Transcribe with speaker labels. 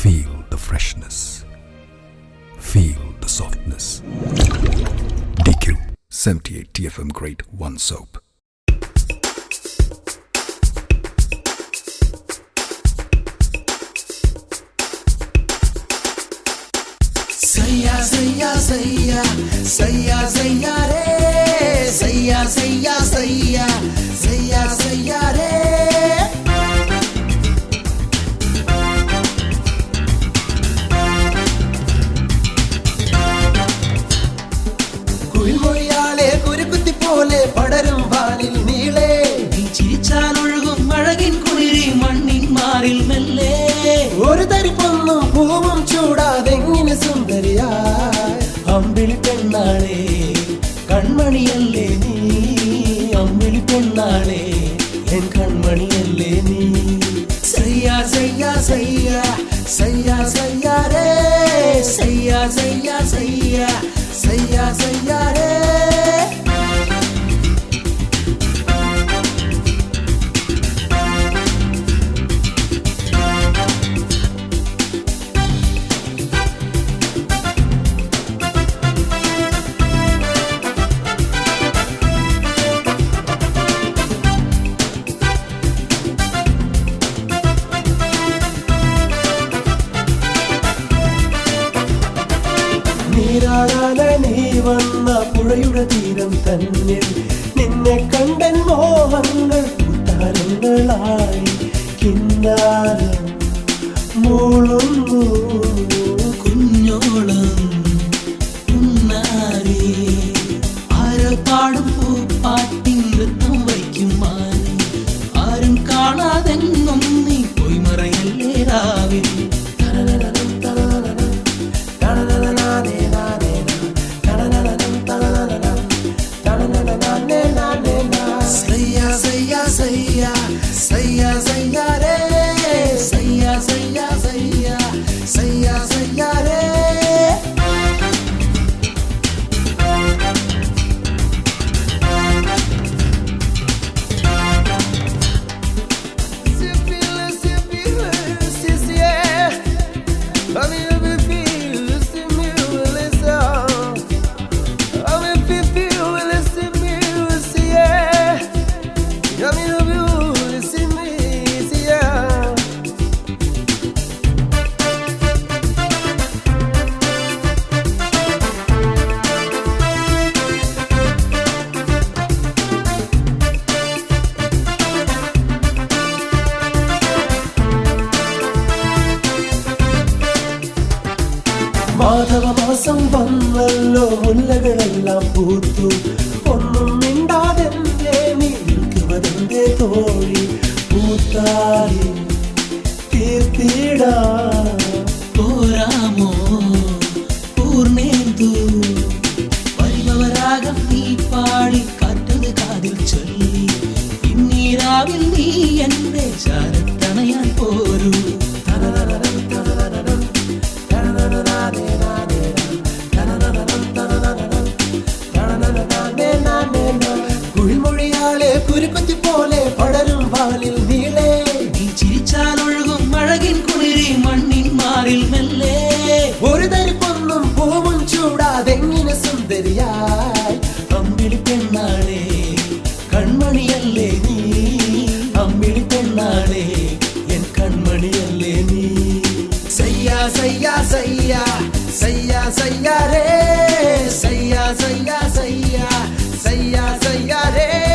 Speaker 1: Feel the freshness. Feel the softness. DQ 78 TFM Grade 1 soap.
Speaker 2: सैया सैया सैया सैया सैया रे सैया सैया सैया सैया सैया പോലെ പടരും വാനിൽ നീളേ.
Speaker 3: നീ ചിരിച്ചാലൊഴുകും അഴകിൻ കുളിരി മണ്ണിൻ മാറിൽ മെല്ലെ.
Speaker 2: ഒരു തരിപ്പൊന്നും പൂവും ചൂടാതെങ്ങനെ സുന്ദരിയായി.
Speaker 3: അമ്പിളി പെണ്ണാളേ കൺമണിയല്ലേ നീ? അമ്പിളി പെണ്ണാളെ നീരാടാന നീ വന്ന പുഴയുടെ തീരം തന്നിൽ നിന്നെ കണ്ടൻ മോഹങ്ങൾ തരങ്ങളായി കിന്നാരം മൂളുന്നു കുഞ്ഞോളം. ഉണ്ണാരി
Speaker 2: பாசம் வந்தல்லோ உள்ளகளெல்லாம் பூத்து ஒன்றும் மிண்டாதென்றே நீ இருக்குவதென்றே தோழி பூத்தாரி தீர்த்திடா செய்யாரே